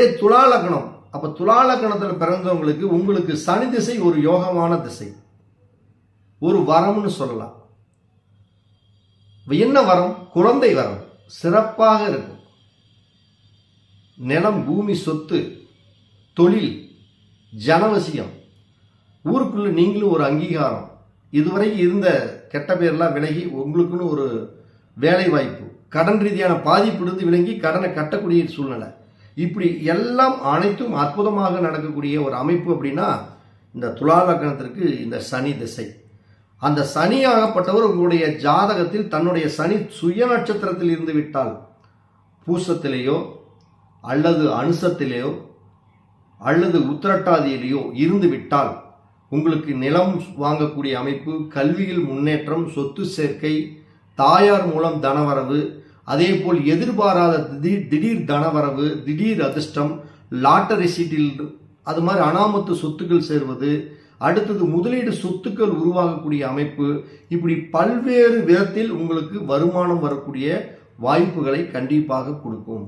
துலா லக்னம் அப்ப துலா லக்னத்தில் பிறந்தவங்களுக்கு உங்களுக்கு சனி திசை ஒரு யோகமான திசை. ஒரு வரம்னு சொல்லலாம். என்ன வரம்? குழந்தை வரம். சிறப்பாக இருக்கும். நிலம் பூமி சொத்து தொழில் ஜனவசியம். ஊருக்குள்ள நீங்களும் ஒரு அங்கீகாரம். இதுவரைக்கும் இருந்த கெட்ட பேர்லாம் விலகி உங்களுக்குன்னு ஒரு வேலை வாய்ப்பு கடன் ரீதியான பாதிப்பிலிருந்து விலங்கி கடனை கட்டக்கூடிய சூழ்நிலை. இப்படி எல்லாம் அனைத்தும் அற்புதமாக நடக்கக்கூடிய ஒரு அமைப்பு அப்படின்னா இந்த துலா லக்னத்திற்கு இந்த சனி திசை. அந்த சனியாகப்பட்டவர் உங்களுடைய ஜாதகத்தில் தன்னுடைய சனி சுய நட்சத்திரத்தில் இருந்து விட்டால் பூசத்திலேயோ அல்லது அனுசத்திலேயோ அல்லது உத்திரட்டாதியிலேயோ இருந்து விட்டால் உங்களுக்கு நிலம் வாங்கக்கூடிய அமைப்பு கல்வியில் முன்னேற்றம் சொத்து சேர்க்கை தாயார் மூலம் தனவரவு அதே போல் எதிர்பாராத திடீர் திடீர் தனவரவு திடீர் அதிர்ஷ்டம் லாட்டரி சீட்டில் அது மாதிரி அனாமத்து சொத்துக்கள் சேர்வது அடுத்தது முதலீடு சொத்துக்கள் உருவாகக்கூடிய அமைப்பு இப்படி பல்வேறு விதத்தில் உங்களுக்கு வருமானம் வரக்கூடிய வாய்ப்புகளை கண்டிப்பாக கொடுக்கும்.